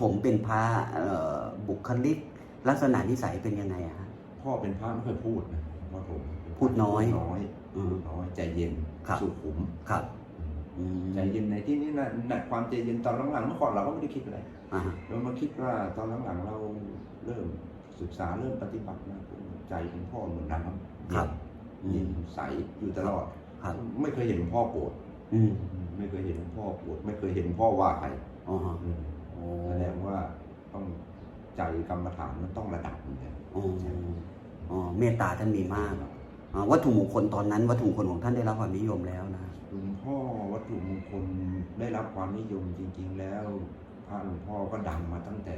ฐมเป็นพระเอ่อบุคลิก ลักษณะนิสัยเป็นยังไงอะฮะพ่อเป็นพระไม่เคยพูดนะหลวงพ่อผมพูดน้อยน้อยอืมพูดน้อยใจเย็นครับสุขุมครับอืมใจเย็นในที่นี้นะนะความใจเย็นตอนหลังๆเมื่อก่อนเราก็ไม่ได้คิดอะไรอ่าฮะเรามาคิดว่าตอนหลังๆเราเริ่มศึกษาเริ่มปฏิบัตินะใจของพ่อเหมือนน้ำครับเย็นใสอยู่ตลอดครับไม่เคยเห็นหลวงพ่อโกรธอืมไม่เคยเห็นหลวงพ่อโกรธไม่เคยเห็นหลวงพ่อว่าใคร ว่าต้องใจกรรมฐานมันต้องระดับหนึงนะอ๋ออ๋อเมตตาท่านมีมากอ่าวัตถุมงคลตอนนั้น วัตถุมงคลของท่านได้รับความนิยมแล้วนะหลวงพ่อวัตถุมงคลได้รับความนิยมจริง ๆ แล้วพระหลวงพ่อก็ดังมาตั้งแต่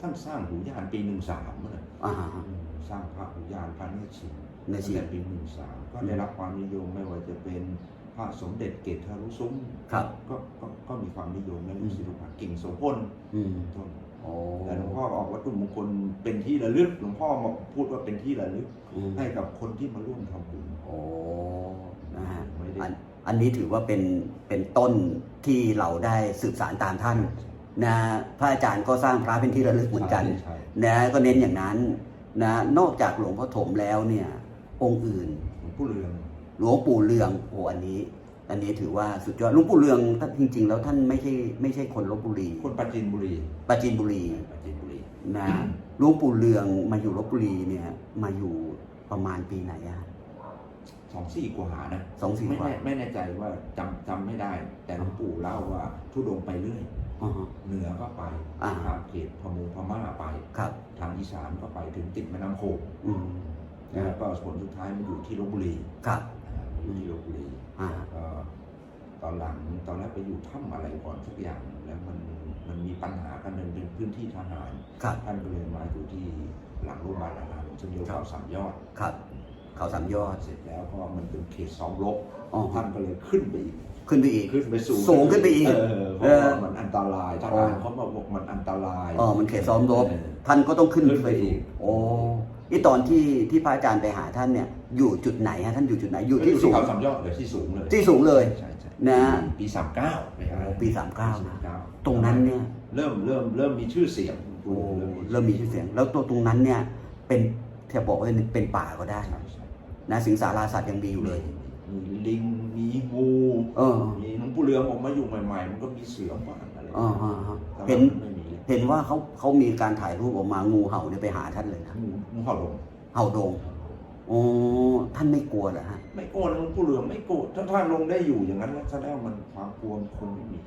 ท่านสร้างหูยานปีหนึ่งสามนะอ่าฮะสร้างพระหูยานพระเนตรชินเนตรชินตั้งแต่ปีหนึ่งสามก็ได้รับความนิยมไม่ว่าจะเป็นพ ระสมเด็จเกตทารุซุ้มครับ ก็ก็ก็มีความนิยมและลูกศิษย์ลูกหากิ่งโสพลอืมต้นโอ้แต่หลวงพ่อออกวัตถุมงคลเป็นที่ระลึกหลวงพ่อมาพูดว่าเป็นที่ระลึกอืมให้กับคนที่มาร่วมทำบุญโอ้นะฮะไม่ได้อันอันนี้ถือว่าเป็นเป็นต้นที่เราได้สืบสารตามท่านนะพระอาจารย์ก็สร้างพระเป็นที่ระลึกเหมือนกันใช่นะก็เน้นอย่างนั้นนะนอกจากหลวงพ่อถมแล้วเนี่ย องค์อื่นหลวงปู่เรือง หลวงปู่เรืองโอ้อันนี้ อันนี้ถือว่าสุดยอดหลวงปู่เรืองท่านจริง ๆ แล้วท่านไม่ใช่ไม่ใช่คนลบบุรีคนปราจีนบุรีปราจีนบุรีปราจีนบุรีนะหลวงปู่เรืองมาอยู่ลบบุรีเนี่ยมาอยู่ประมาณปีไหนอะสองสี่กว่านะสองสี่ไม่กว่า แน่ไม่แน่ใจว่าจำจำไม่ได้ แต่หลวงปู่เล่าว่าทุดงค์ไปเรื่อยอ๋อฮะเหนือก็ไปอ่าทางเขตพมงพม่าไป ครับ ทางอีสานก็ไปถึงติดแม่น้ำโขงอืมแล้วก็ผลสุดท้ายมันอยู่ที่ลบบุรี ครับ อยู่ที่ลบบุรีอ่า ก็ตอนหลังตอนแรกไปอยู่ถ้ำอะไรก่อนสักอย่างแล้วมันมันมีปัญหากันมันเป็นพื้นที่ทหารครับ ท่านก็เลยมาอยู่ที่หลังโรงพยาบาลอาหารซึ่งเรียกครัว่าบสามยอด ครับ เขาสามยอด เสร็จแล้วก็มันเป็นเขตซ้อมรบอ๋อ ท่านก็เลยขึ้นไปอีก ขึ้นไปอีก ขึ้นไปสูงสูงขึ้นไปอีกเออเพราะว่ามันอันตรายทอ๋หาอรเขามาบอกมันอันตราย อ๋อ มันเขตซ้อมรบเออท่านก็ต้องขึ้นขึ้นไปอีกโอ้ ที่ตอนที่ที่พระอาจารย์ไปหาท่านเนี่ยอยู่จุดไหนฮะท่านอยู่จุดไหนอยู่ที่สูงเขาสามยอดเลยที่สูงเลยที่สูงเลยใช่ใช่นะปีสามเก้าไปหาโอ้ปี39นะ39ตรงนั้นเนี่ยเริ่มเริ่มเริ่มมีชื่อเสียงโอ้เริ่มมีชื่อเสียง แล้วตัวตรงนั้นเนี่ยเป็นจะบอกว่าเป็นป่าก็ได้ใช่ใช่นะสิงสาราสัตว์ยังมีอยู่เลยมีลิงมีงูเออมีหลวงปู่เรืองออกมาอยู่ใหม่ ๆ มันก็มีเสือบ้างอะไรอ๋อฮะฮะแต่ว่าเห็นไม่มี เลยเห็นว่าเขาเขามีการถ่ายรูปออกมางูเห่าเนี่ยไปหาท่านเลยนะงูงูเห่าลงเห่าโดงโอ้ท่านไม่กลัวเหรอฮะ ไม่โกรธหลวงปู่เหลืองไม่โกรธถ้าท่านลงได้อยู่อย่างนั้นแล้วแสดงว่ามันความกลัวมันคงไม่มี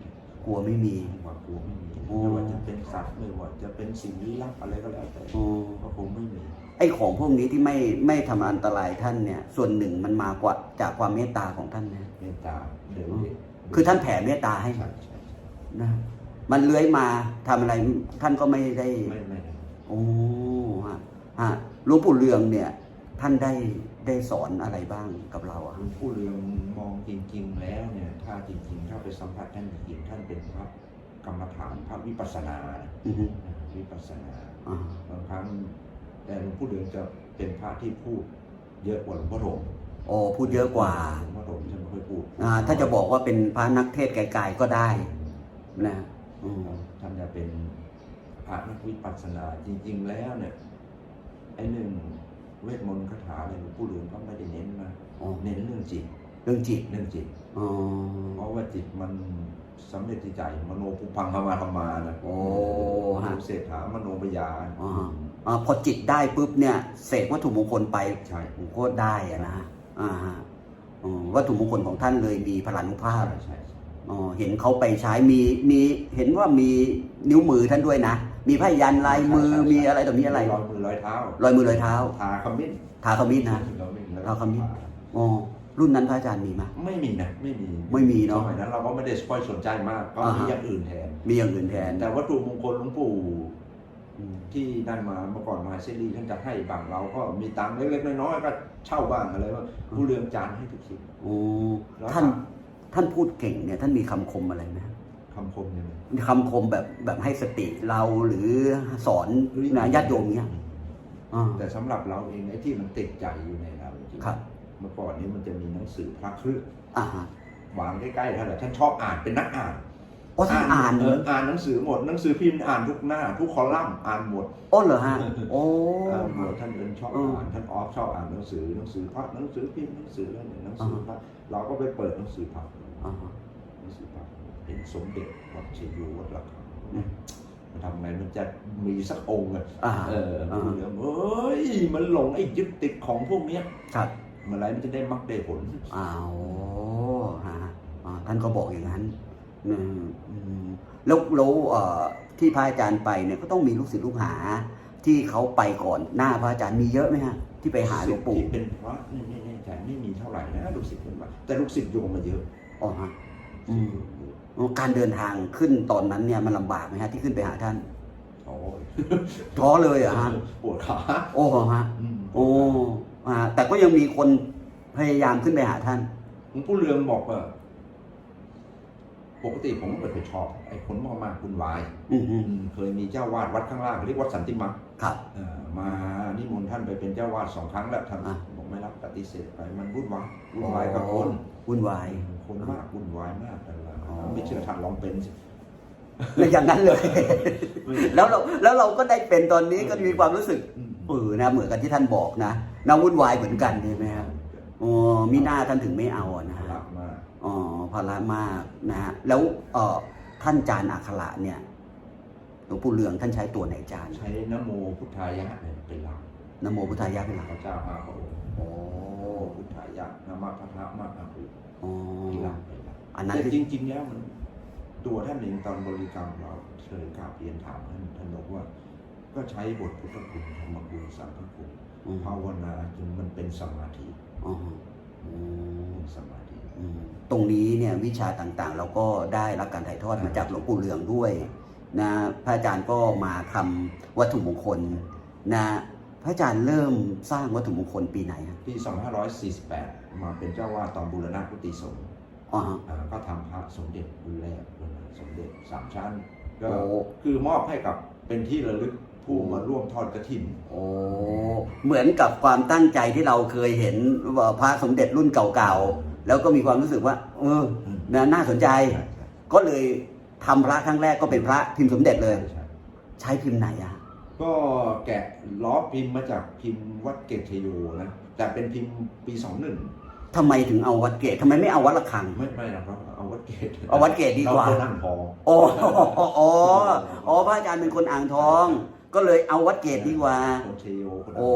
กลัวไม่มี ความกลัวไม่มีโอ้ ไม่ว่าจะเป็นสัตว์ไม่ว่าจะเป็นสิ่งลี้ลับอะไรก็แล้วแต่โอ้ก็คงไม่มีไอ้ของพวกนี้ที่ไม่ไม่ทำอันตรายท่านเนี่ย ส่วนหนึ่งมันมากว่าจากความเมตตาของท่านนะ เมตตาเดี๋ยวอืมเดี๋ยวคือท่านแผ่เมตตาให้ใช่ใช่ใช่นะ มันเลื้อยมาทำอะไรท่านก็ไม่ได้ไม่ไม่ไม่โอ้ฮะฮะหลวงปู่เรืองเนี่ย ท่านได้ได้สอนอะไรบ้างกับเราอะหลวงปู่เหลืองมองจริง ๆ แล้วเนี่ย ถ้าจริงๆ ถ้าไปสัมผัสท่านจริงๆท่านเป็นพระกรรมฐานพระวิปัสสนาอือฮึวิปัสสนาอ่าบางครั้งแต่หลวงปู่เหลืองจะเป็นพระที่พูดเยอะกว่าหลวงพ่อถมโอ้พูดเยอะกว่าหลวงพ่อถมจะไม่ค่อยพูดอ่าถ้าจะบอกว่าเป็นพระนักเทศน์ไกลๆก็ได้นะ อืมท่านจะเป็นพระนักวิปัสสนาจริง ๆ แล้วเนี่ยไอ้หนึ่งเวทมนต์คาถาเนี่ยหลวงปู่เหลืองก็ไม่ได้เน้นนะอ๋อเน้นเรื่องจิต เรื่องจิตเรื่องจิตอ๋อเพราะว่าจิตมันสำเร็จที่ใจมโนปุพังธรรมาธรรมานะโอ้ฮะเศรษฐามโนปยาอ่าอ่าพอจิตได้ปุ๊บเนี่ยเสกวัตถุมงคลไปใช่ผมก็ได้อะนะอ่าฮะอ๋อวัตถุมงคลของท่านเลยมีพลานุภาพใช่ใช่ใช่อ๋อ เห็นเขาไปใช้มีมีเห็นว่ามีนิ้วมือท่านด้วยนะ มีพยันลายมือมีอะไรต่อมีอะไร รอยมือรอยเท้า รอยมือรอยเท้า ทาขมิ้นทาขมิ้นนะขมิ้นแล้วทาขมิ้น อ๋อรุ่นนั้นพระอาจารย์มีไหม ไม่มีนะ ไม่มีไม่มีเนอะสมัยนั้นเราก็ไม่ได้ค่อยสนใจมากก็อ่ามีฮะอย่างอื่นแทน มีอย่างอื่นแทนแต่วัตถุมงคลหลวงปู่อืมที่นั่นมาเมื่อก่อนมหาเสรีท่านจะให้บางเราก็มีตังค์เล็กๆน้อยๆก็เช่าบ้างอะไรว่าผู้เรืองจานให้ทุกสิ่งโอ้แล้วท่าน ท่านพูดเก่งเนี่ยท่านมีคำคมอะไรไหมคำคมเนี่ยนะคำคมแบบแบบให้สติเราหรือสอนนะญาติโยมเนี่ยอ่าแต่สำหรับเราเองไอ้ที่มันติดใจอยู่ในเราจริงๆครับ เมื่อก่อนนี้มันจะมีหนังสือพระเครื่องอ่าฮะวางใกล้ๆท่านแหละท่านชอบอ่านเป็นนักอ่าน โอ้ท่านอ่านเอออ่านหนังสือหมดหนังสือพิมพ์อ่านทุกหน้า ทุกคอลัมน์อ่านหมด โอ้เหรอฮะ โอ้ อ่านหมดท่านเอิญชอบเอออ่อ่านท่านออฟชอบอ่านหนังสือหนังสือพระหนังสือพิมพ์หนังสืออะไรเนี่ยหนังสืออ่าพระเราก็ไปเปิดหนังสือพระอ่าหนังสือพระเห็นสมเด็จวัดเชยโยวัดระฆังอืมมันทำไงมันจะมีสักองค์อะอ่าเอออ่าเหลือเอ้ยมันหลงไอ้ยึดติดของพวกเนี้ยครับ เมื่อไหรมันจะได้มักได้ผล อ้าวฮะอ่าท่านก็บอกอย่างนั้นอืมอืม แล้วแล้วเอ่อที่พระอาจารย์ไปเนี่ยก็ต้องมีลูกศิษย์ลูกหา ที่เขาไปก่อนหน้าพระอาจารย์มีเยอะไหมฮะที่ไปหาหลวงปู่ที่เป็นพระนี่ไม่แน่ใจไม่มีเท่าไหร่นะลูกศิษย์เป็นว่าแต่ลูกศิษย์โยมมาเยอะอ๋อฮะอืมการเดินทางขึ้นตอนนั้นเนี่ยมันลำบากไหมฮะที่ขึ้นไปหาท่านโอ้ยท้อเลยเหรอะฮะปวดขาโอ้ฮะอืมโอ้ฮะแต่ก็ยังมีคนพยายามขึ้นไปหาท่านหลวงปู่เรืองบอกว่า ปกติผมไม่เคยชอบ ไอ้คนมากมากคุณวายอืมฮึอืมเคยมีเจ้าวาดวัดข้างล่างเรียกวัดสันติมังครับเอ่อมานิมนต์ท่านไปเป็นเจ้าวาดสองครั้งแล้วท่านอะบอกไม่รับปฏิเสธไปมันวุ่นวายวุ่นวายกับคนวุ่นวายคนมากวุ่นวายมากแต่ละอ๋อไม่เชื่อท่านลองเป็นสิอย่างนั้นเลย แล้วเราแล้วเราก็ได้เป็นตอนนี้ก็มีความรู้สึกอืมเออนะเหมือนกับที่ท่านบอกนะนาวุ่นวายเหมือนกันใช่ไหมครับอ๋อมีหน้าท่านถึงไม่เอาอะนะฮะรักมาก อ๋อภาระมากนะฮะแล้วเอ่อท่านจานอัคระเนี่ยหลวงปู่เรืองท่านใช้ตัวไหนจานใช้นโมพุทธายะเนี่ยเป็นหลักนโมพุทธายะเป็นหลักพระเจ้าอาพระองค์โอ้โอ้พุทธายะนามาพัทธะมะอาหุอ๋อเป็นหลักเป็นหลักอันนั้นแต่คือจริง ๆ แล้วมัน ตัวท่านเองตอนบริกรรมเราเคยกราบเรียนถามท่านท่านบอกว่า ก็ใช้บทพุทธคุณธรรมคุณสังฆคุณอืมภาวนาจนมันเป็นสมาธิอ๋ออืมเป็นสมาธิอืม ตรงนี้เนี่ยวิชาต่างๆ เราก็ได้รับการถ่ายทอดมาจากหลวงปู่เรืองด้วยนะพระอาจารย์ก็มาทำวัตถุมงคลนะพระอาจารย์เริ่มสร้างวัตถุมงคลปีไหนครับปี 2548 มาเป็นเจ้าวาดตอนบูรณะกุฏิสงฆ์อ๋อฮะอ่าก็ทำพระสมเด็จรุ่นแรกรุ่นสมเด็จสามชั้นก็โอ้คือมอบให้กับเป็นที่ระลึกผู้โอ้มาร่วมทอดกระถินโอ้เหมือนกับความตั้งใจที่เราเคยเห็นว่าพระสมเด็จรุ่นเก่าๆ แล้วก็มีความรู้สึกว่า เออนะน่าสนใจใช่ก็เลยทำพระครั้งแรกก็เป็นพระพิมพ์สมเด็จเลย ใช่ใช่ใช้พิมพ์ไหนอะก็แกะล้อพิมพ์มาจากพิมพ์วัดเกตชโยนะแต่เป็นพิมพ์ปี21ทำไมถึงเอาวัดเกตทำไมไม่เอาวัดระฆัง ไม่ไม่นะครับเอาวัดเกตเอาวัดเกตดีกว่าเรนั่งพอโอ้อ๋ออ๋ออ๋อพระอาจารย์เป็นคนอ่างทอง ก็เลยเอาวัดเกตดีกว่าคนชโยคนโอ้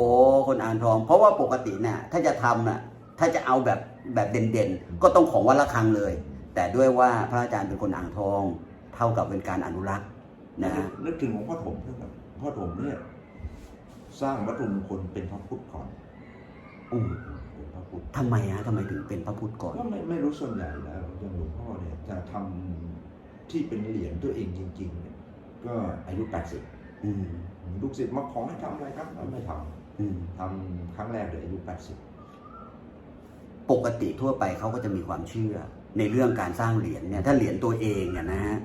คนอ่างทอง เพราะว่าปกติเนี่ยถ้าจะทำน่ะถ้าจะเอาแบบ แบบเด่นๆ ก็ต้องของวัดระฆังเลย แต่ด้วยว่าพระอาจารย์เป็นคนอ่างทอง เท่ากับเป็นการอนุรักษ์นะนึกถึงหลวงพ่อถมด้วยครับพ่อถมเนี่ยสร้างวัตถุมงคลเป็นพระพุทธก่อนอืมเป็นพระพุทธทำไมฮะทำไมถึงเป็นพระพุทธก่อนก็ไม่ไม่รู้ส่วนใหญ่แล้วอย่างหลวงพ่อเนี่ยจะทำที่เป็นเหรียญตัวเองจริงๆเนี่ยก็อายุ 80อืมลูกศิษย์มาขอให้ทำอะไรครับเราไม่ทอืมำทำครั้งแรกเลยอายุ 80 ปกติทั่วไปเขาก็จะมีความเชื่อ ในเรื่องการสร้างเหรียญเนี่ยถ้าเหรียญตัวเองเนี่ยนะฮะ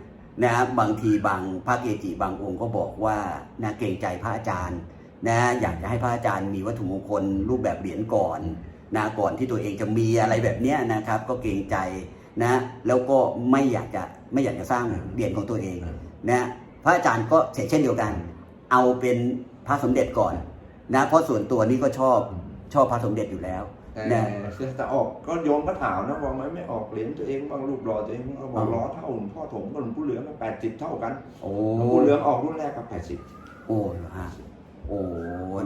นะบางทีบางพระเกจิบางองค์ก็บอกว่านะเกรงใจพระอาจารย์นะอยากจะให้พระอาจารย์มีวัตถุมงคลรูปแบบเหรียญก่อนนะก่อนที่ตัวเองจะมีอะไรแบบเนี้ยนะครับ ก็เกรงใจนะแล้วก็ไม่อยากจะไม่อยากจะสร้างเหรียญของตัวเองนะพระอาจารย์ก็เช่นเดียวกัน เอาเป็นพระสมเด็จก่อนนะเพราะส่วนตัวนี้ก็ชอบชอบพระสมเด็จอยู่แล้ว แต่นะแต่ออกก็โยมก็ถามนะว่าไม่ไม่ออกเหรียญตัวเองบ้างรูปหล่อตัวเองบ้างก็บอกล้อเท่าหลวงพ่อถมกับหลวงปู่เหลืองแปดสิบเท่ากันโอ้หลวงปู่เหลืองออกรุ่นแรกกับแปดสิบโอ้เหรอฮะโอ้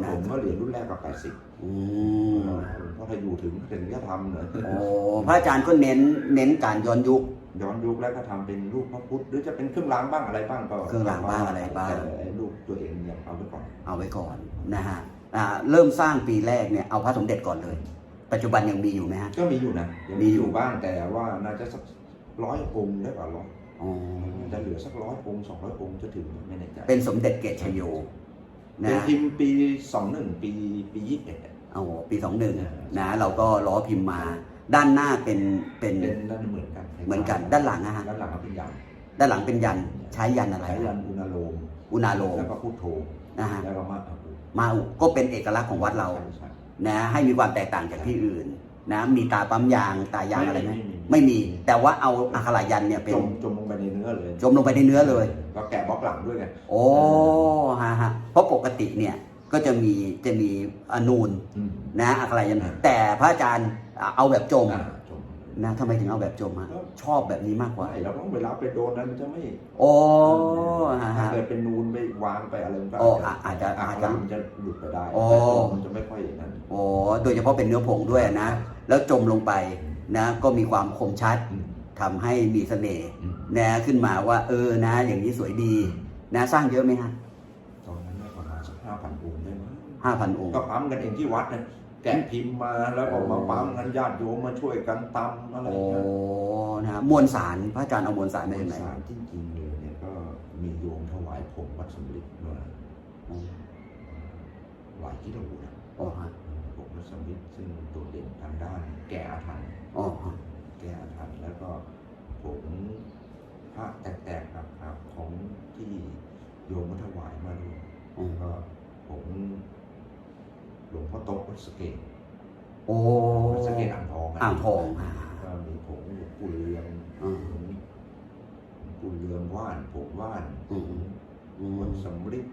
นะผมก็เหรียญรุ่นแรกกับแปดสิบอืมหลวงพ่อถ้าอยู่ถึงถึงจะทำเนอะโอ้พระอาจารย์ก็เน้นเน้นการย้อนยุคย้อนยุคแล้วก็ทำเป็นรูปพระพุทธหรือจะเป็นเครื่องรางบ้างอะไรบ้างก็เครื่องรางบ้างอะไรบ้างแต่ไอ้รูปตัวเองยังเอาไว้ก่อนเอาไว้ก่อนนะฮะอ่าเริ่มสร้างปีแรกเนี่ยเอาพระสมเด็จก่อนเลย ปัจจุบันยังมีอยู่ไหมฮะ ก็มีอยู่นะยังมีอยู่บ้างแต่ว่าน่าจะสักร้อยองค์ได้กว่าร้อยอ๋อจะเหลือสักร้อยองค์สองร้อยองค์จะถึงไม่แน่ใจเป็นสมเด็จเกตชโยนะเป็นพิมพ์ปีสองหนึ่งปีปียี่สิบเอ็ดเอาปีสองหนึ่งนะเราก็ล้อพิมพ์มา ด้านหน้าเป็นเป็นเป็นด้านเหมือนกันเหมือนกันด้านหลังนะฮะด้านหลังก็เป็นยันด้านหลังเป็นยันใช้ยันอะไรใช้ยัฮะนอุณาโลมอุณาโลมแล้วก็พุทโธนะฮะแล้วก็มาอาหุมาอุก็เป็นเอกลักษณ์ของวัดเรา ใช่ใช่ นะให้มีความแตกต่างจากที่อื่นนะมีตาปั๊มยางตายางอะไรไหมไม่มีไม่มีแต่ว่าเอาอักขระยันต์เนี่ยเป็นจมจมลงไปในเนื้อเลยจมลงไปในเนื้อเลยก็แกะบล็อกหลังด้วยไงโอ้ฮะฮะเพราะปกติเนี่ยก็จะมีจะมีอนูนอืมนะอักขระยันต์อ่าแต่พระอาจารย์เอาแบบจมอ่าจมนะทำไมถึงเอาแบบจมฮะชอบแบบนี้มากกว่าไม่แล้วต้องเวลาไปโดนนั้นมันจะไม่โอ้ฮะถ้าฮะเกิดเป็นนูนไปวางไปอะไรมันก็โอ้อะอาจจะอาจจะมันจะหลุดไปได้โอ้ ดยเฉพาะเป็นเนื้อผงด้วยนะ แล้วจมลงไปนะ ก็มีความคมชัดอืมทำให้มีเสน่ห์อืมนะขึ้นมาว่า เออนะ อย่างนี้สวยดีนะสร้างเยอะไหมฮะตอนนั้นได้ประมาณสักห้าพันองค์ได้มั้งห้าพันองค์ก็ปั๊มกันเองที่วัดนะแกะพิมพ์มาแล้วก็มาปั๊มกันญาติโยมมาช่วยกันตำอะไรโอ้เงี้ยนะมวลสารพระอาจารย์เอามวลสารมาจากไหนสารจริงๆเลยเนี่ยก็มีโยมถวายผมวัดสมฤทธิ์มาโอ้หลายกิโลนะโอ้ฮะ ผมวัดสมฤทธิ์ซึ่งโดดเด่นทางด้านแก้อาถรรพ์โอ้ฮะแก้อาถรรพ์แล้วก็ผมพระแตกๆหักๆของที่โยมมาถวายมาด้วยโอ้แล้วก็ผมหลวงพ่อโตะวัดสะเกตโอ้วัดสะเกตอ่างทองะอ่างทองอ่าก็มีผงหลวงปู่เรืองอืมผงหลวงปู่เรืองว่านผงว่านอืมอืมผงสำริด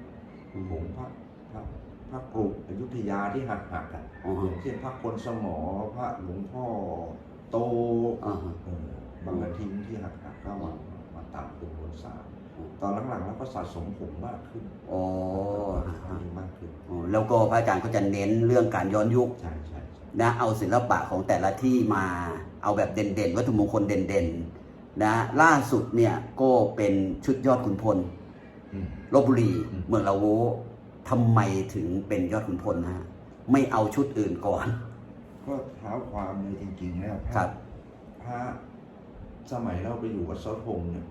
อืมผงพระพระพ ระกรุอยุธยาที่หักหักๆอะอ๋ออฮะย่างเช่นพระคนสมอพระหลวงพ่อโตอ่าฮะ เออบางกระทิงที่หักหักๆก็มามาตัดเป็นบนสามอืมตอนหลังๆแล้วก็สะสมผงมากขึ้นโอ้ก็ฮะฮะมีมากขึ้นโอ้แล้วก็พระอาจารย์ก็จะเน้นเรื่องการย้อนยุค ใช่ใช่ใช่นะเอาศิลปะของแต่ละที่มาเอาแบบเด่นๆ วัตถุมงคลเด่นๆนะล่าสุดเนี่ยก็เป็นชุดยอดขุนพลอืม ลบบุรี อืม เมืองละโว ทำไมถึงเป็นยอดขุนพลนะฮะไม่เอาชุดอื่นก่อน ก็เท้าความเลยจริงๆแล้วพครัระบ พระสมัยเราไปอยู่วัดเสาธงเนี่ย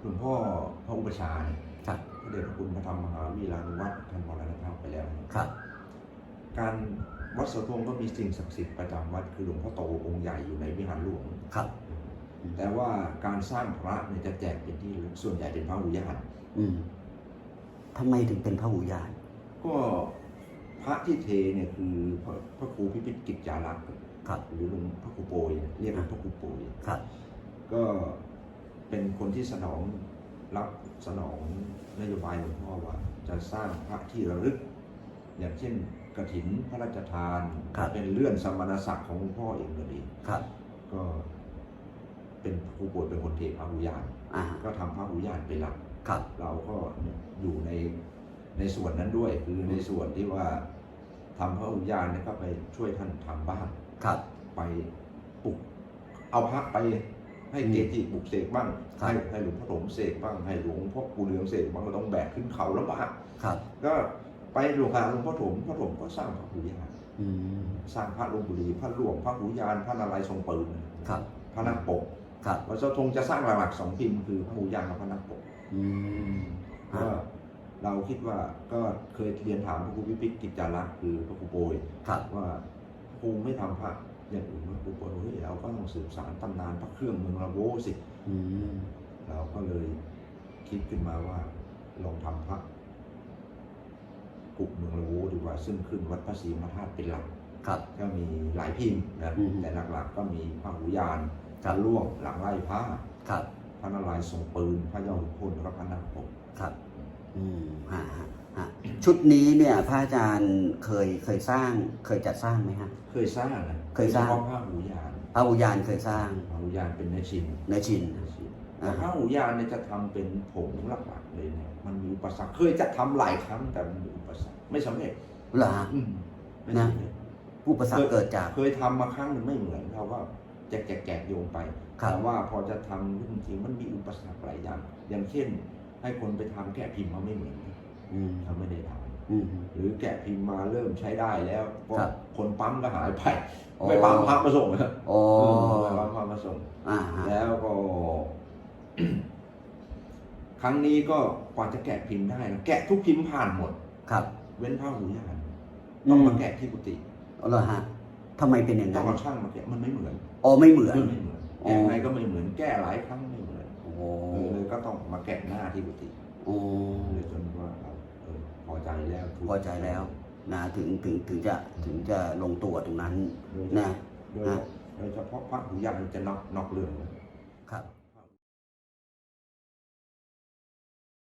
หลวงพ่อพระอุปชฌาย์เนี่ยครับ พระเดชพระคุณพระธรรมมหาวีรานุวัตรท่านมรณภาพไปแล้วเนี่ยครับ การวัดเสาธงก็มีสิ่งศักดิ์สิทธิ์ประจำวัดคือหลวงพ่อโตองค์ใหญ่อยู่ในวิหารหลวง ครับ แต่ว่าการสร้างพระเนี่ยจะแจกเป็นที่ส่วนใหญ่เป็นพระอุญาณอืม ทำไมถึงเป็นพระหูยานก็พระที่เทเนี่ยคือพระพระครูพิพิธกิจจารักษ์ครับหรือหลวงพระครูโปรยเนี่ยเรียกว่าพระครูโปรยครับ ก็เป็นคนที่สนองรับสนองนโยบายหลวงพ่อว่า จะสร้างพระที่ระลึก อย่างเช่นกระถินพระราชทานครับเป็นเลื่อนสมณศักดิ์ของหลวงพ่อเองก็ดีครับ ก็เป็นครูโปรดเป็นคนเทพระหุยานอ่าก็ทำพระหุยานเป็นหลัก ครับเราก็อยู่ในในส่วนนั้นด้วยคือในส่วนที่ว่าทำพระหุยานเนี่ยก็ไปช่วยท่านทำบ้านครับ ไปปลุกเอาพระไปให้อืมเกจิปลุกเสกบ้างครับให้ให้หลวงพ่อถมเสกบ้างให้หลวงพ่อปู่เหลืองเสกบ้างก็ต้องแบกขึ้นเขาแล้วบ้างครับ ก็ไปหลวงหาหลวงพ่อถมพ่อถมก็สร้างพระหูยานอืมสร้างพระหลวงปู่ดีพระหลวงพระหูยานพระนารายณ์ทรงปืนครับ พระนักปกครับวัดเสาธงจะสร้างหลักๆสองพิมพ์คือพระหูยานกับพระนักปก อืมฮะก็เราคิดว่าก็เคยเรียนถามพระครูพิพิธกิจจารักษ์คือพระครูโปรยครับว่าครูไม่ทำพระอย่างอื่นว่าครูบอกว่าเฮ้ยเราก็ต้องสืบสานตำนานพระเครื่องเมืองละโวสิอืมเราก็เลยคิดขึ้นมาว่าลองทำพระกุเมืองละโวดีกว่าซึ่งขึ้นวัดพระศรีมธาตุเป็นหลักครับก็มีหลายพิมพ์นะอืมแต่หลักๆก็มีพระหูยานคพรับระล่วงหลังไล่พระครับ พระนารายณ์ทรงปืน พระยอดขุนพลแล้วก็พระนางปกครับอืมฮะฮะฮะชุดนี้เนี่ยพระอาจารย์เคยเคยสร้าง เคยจัดสร้างไหมฮะ เคยสร้างนะเคยสร้างโดฉพะพระหูยานพระอุยานเคยสร้างพระหูยานเป็นเนื้อชินเนื้อชิน แต่อ่า พระหูยานเนี่ยจะทำเป็นผงหลักๆเลยเนี่ยมันมีอุปสรรคเคยจะทำหลายครั้งแต่มันมีอุปสรรคไม่สำเร็จเหรอฮะ อืมไม่นะสำเร็จ อุปสรรคเกิดจาก เคยทำมาครั้งหนึ่งไม่เหมือนเราก็แจกแจกแจกโยงไปครับ แต่ว่าพอจะทำจริงๆมันมีอุปสรรคหลายอย่าง อย่างเช่น ให้คนไปทำแกะพิมพ์มาไม่เหมือนอืมเขาไม่ได้ทอืมำหรือแกะพิมพ์มาเริ่มใช้ได้แล้วก็ครับคนปั๊มก็หายไปอ๋อไม่ปั๊มพระมาส่งนะโอ้ไม่ปั๊มพระมาส่งอ่าฮะแล้วก็ครั้งนี้ก็กว่าจะแกะพิมพ์ได้นะแกะทุกพิมพ์ผ่านหมด ครับ เว้นผ้าหูยานอืต้องมมาแกะที่กุฏิเอาเหรอฮะทำไมเป็นอย่างต้อนั้งนเอาช่างมาแกะมันไม่เหมือนอ๋อไม่เหมือน ไม่เหมือนอ๋อแกะไงก็ไม่เหมือนแก้หลายครั้งไม่เหมือนโอ้เออเลยก็ต้องมาแกะหน้าที่กุฏิโอ้เลยจนว่าเราเออพอใจแล้วถูกพอใจแล้วนะถึงถึงถึงจะถึงจะลงตัวตรงนั้นโดยนะโดยโดยเฉพาะพระหุยานจะนอกนอกเรื่องนะครับ